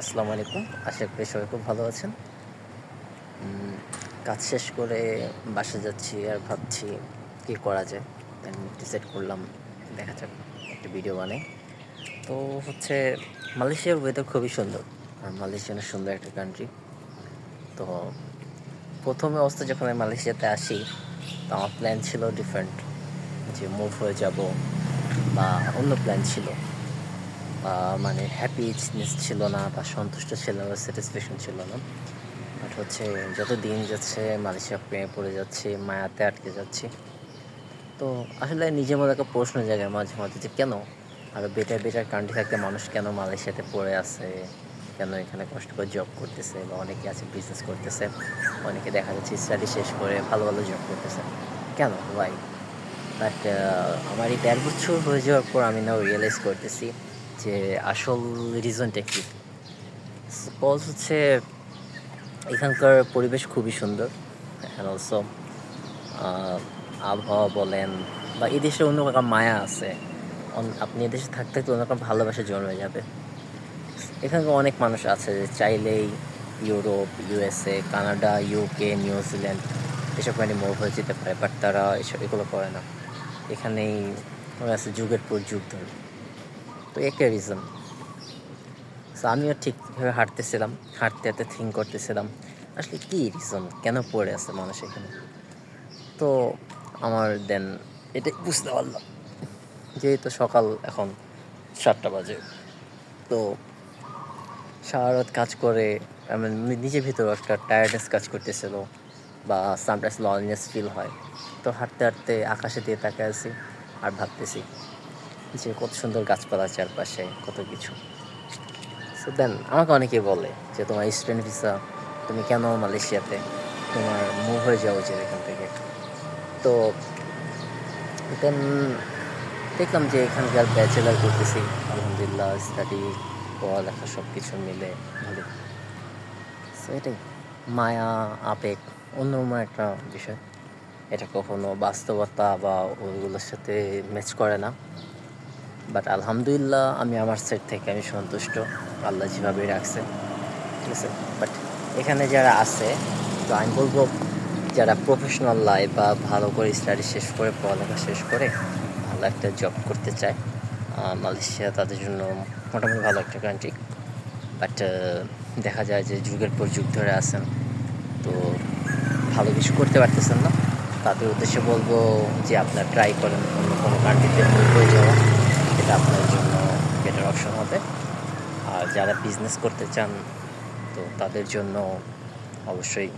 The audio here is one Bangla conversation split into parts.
আসসালামু আলাইকুম। আশা করি সবাই খুব ভালো আছেন। কাজ শেষ করে বাসা যাচ্ছি আর ভাবছি কী করা যায়। ডিসাইড করলাম, দেখা যাক, একটা ভিডিও বানাই। তো হচ্ছে মালয়েশিয়ার ওয়েদার খুবই সুন্দর। আর মালয়েশিয়া সুন্দর একটা কান্ট্রি তো প্রথমে অবস্থা যখন আমি মালয়েশিয়াতে আসি, তো আমার প্ল্যান ছিল ডিফারেন্ট যে মুভ হয়ে যাব বা অন্য প্ল্যান ছিল। মানে হ্যাপিনেস ছিল না বা সন্তুষ্ট ছিল না স্যাটিসফ্যাকশন ছিল না। বাট হচ্ছে যত দিন যাচ্ছে, মালয়েশিয়া প্রেমে পড়ে যাচ্ছে, মায়াতে আটকে যাচ্ছি। তো আসলে নিজের মধ্যে একটা প্রশ্ন জায়গায় মাঝে মাঝে যে কেন? আরও বেটার বেটার কান্ট্রি থাকতে মানুষ কেন মালয়েশিয়াতে পড়ে আছে? কেন এখানে কষ্ট করে জব করতেছে? বা অনেকে আছে বিজনেস করতেছে। অনেকে দেখা যাচ্ছে স্টাডি শেষ করে ভালো ভালো জব করতেছে। কেন? ভাই বাট আমার এই দেড় বছর হয়ে যাওয়ার পর আমি নাও রিয়েলাইজ করতেছি যে আসল রিজনটা কি? সাপোজ হচ্ছে এখানকার পরিবেশ খুবই সুন্দর অ্যান্ড অলসো আবহাওয়া বলেন বা এই দেশে অন্য রকম মায়া আছে। আপনি এদেশে থাকতে থাকতে অন্য রকম ভালোবাসা জন্মে যাবে। এখানকার অনেক মানুষ আছে যে চাইলেই Europe USA Canada UK New Zealand এসব মানে মুভ হয়ে যেতে পারে বাট তারা এসব, এগুলো করে না। এখানেই আছে যুগের পর যুগ ধরে। তো একটা রিজন সো আমিও ঠিকভাবে হাঁটতেছিলাম, হাঁটতে হাঁটতে থিঙ্ক করতেছিলাম। আসলে কী রিজন কেন পড়ে আছে মানুষ এখানে? তো আমার দেন এটাই বুঝতে পারলাম। যেহেতু সকাল এখন সাতটা বাজে। তো সারা রাত কাজ করে, আমি নিজের ভিতরে একটা টায়ার্ডনেস কাজ করতেছিল বা সামটাইমস লনেস ফিল হয়। তো হাঁটতে হাঁটতে আকাশে দিয়ে তাকায় আছি আর ভাবতেছি যে কত সুন্দর গাছপালা চারপাশে, কত কিছু। সো দেন আমাকে অনেকে বলে যে, তোমার স্টুডেন্ট ভিসা তুমি কেন মালয়েশিয়াতে? তোমার মুভ হয়ে যাওয়া উচিত এখান থেকে। তো দেন দেখলাম যে এখানকার ব্যাচেলার করতেছি। আলহামদুলিল্লাহ স্টাডি পড়ালেখা সব কিছু মিলে ভালো। সো এটাই। মায়া আবেগ অন্যরকম একটা বিষয়। এটা কখনো বাস্তবতা বা ওগুলোর সাথে ম্যাচ করে না। বাট আলহামদুলিল্লাহ আমি আমার সাইড থেকে আমি সন্তুষ্ট। আল্লাহ যেভাবে রাখছে, ঠিক আছে? বাট এখানে যারা আছে, তো আমি বলব, যারা প্রফেশনাল লাইফ বা ভালো করে স্টাডি শেষ করে, পড়ালেখা শেষ করে, ভালো একটা জব করতে চায় মালয়েশিয়া, তাদের জন্য মোটামুটি ভালো একটা কান্ট্রি বাট দেখা যায় যে যুগের পর যুগ ধরে আছেন, তো ভালো কিছু করতে পারতেছেন না। তাদের উদ্দেশ্যে বলব যে আপনার ট্রাই করেন, অন্য কোনো কান্ট্রিতে যাওয়া এটা আপনার জন্য বেটার অপশন হবে আর যারা বিজনেস করতে চান, তো তাদের জন্য অবশ্যই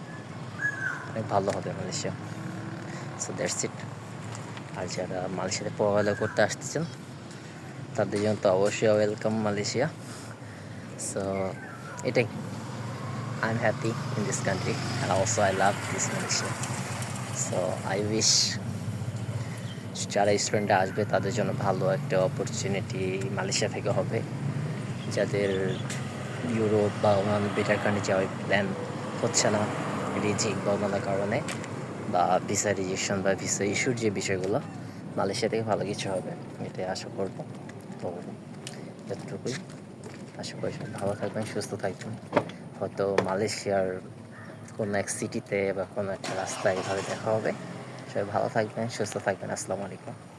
অনেক ভালো হবে মালয়েশিয়া। সো দ্যাটস ইট আর যারা মালয়েশিয়াতে পড়ালেখা করতে আসতেছেন, তাদের জন্য তো অবশ্যই ওয়েলকাম মালয়েশিয়া। সো এটাই। I am happy in this country and also I love this Malaysia so I wish যারা স্টুডেন্টরা আসবে, তাদের জন্য ভালো একটা অপরচুনিটি মালয়েশিয়া থেকে হবে। যাদের ইউরোপ বা অন্যান্য বেটার কান্ট্রি যাওয়ার প্ল্যান হচ্ছে না, রিজিক বা অন্যান্য কারণে বা ভিসা রিজেকশন বা ভিসা ইস্যুর যে বিষয়গুলো, মালয়েশিয়া থেকে ভালো কিছু হবে, এটাই আশা করব। তো যতটুকুই আশা করি ভালো থাকবেন, সুস্থ থাকবেন। হয়তো মালয়েশিয়ার কোনো এক সিটিতে বা কোনো একটা রাস্তায় এভাবে দেখা হবে। সবাই ভালো থাকবেন, সুস্থ থাকবেন। আসসালামু আলাইকুম।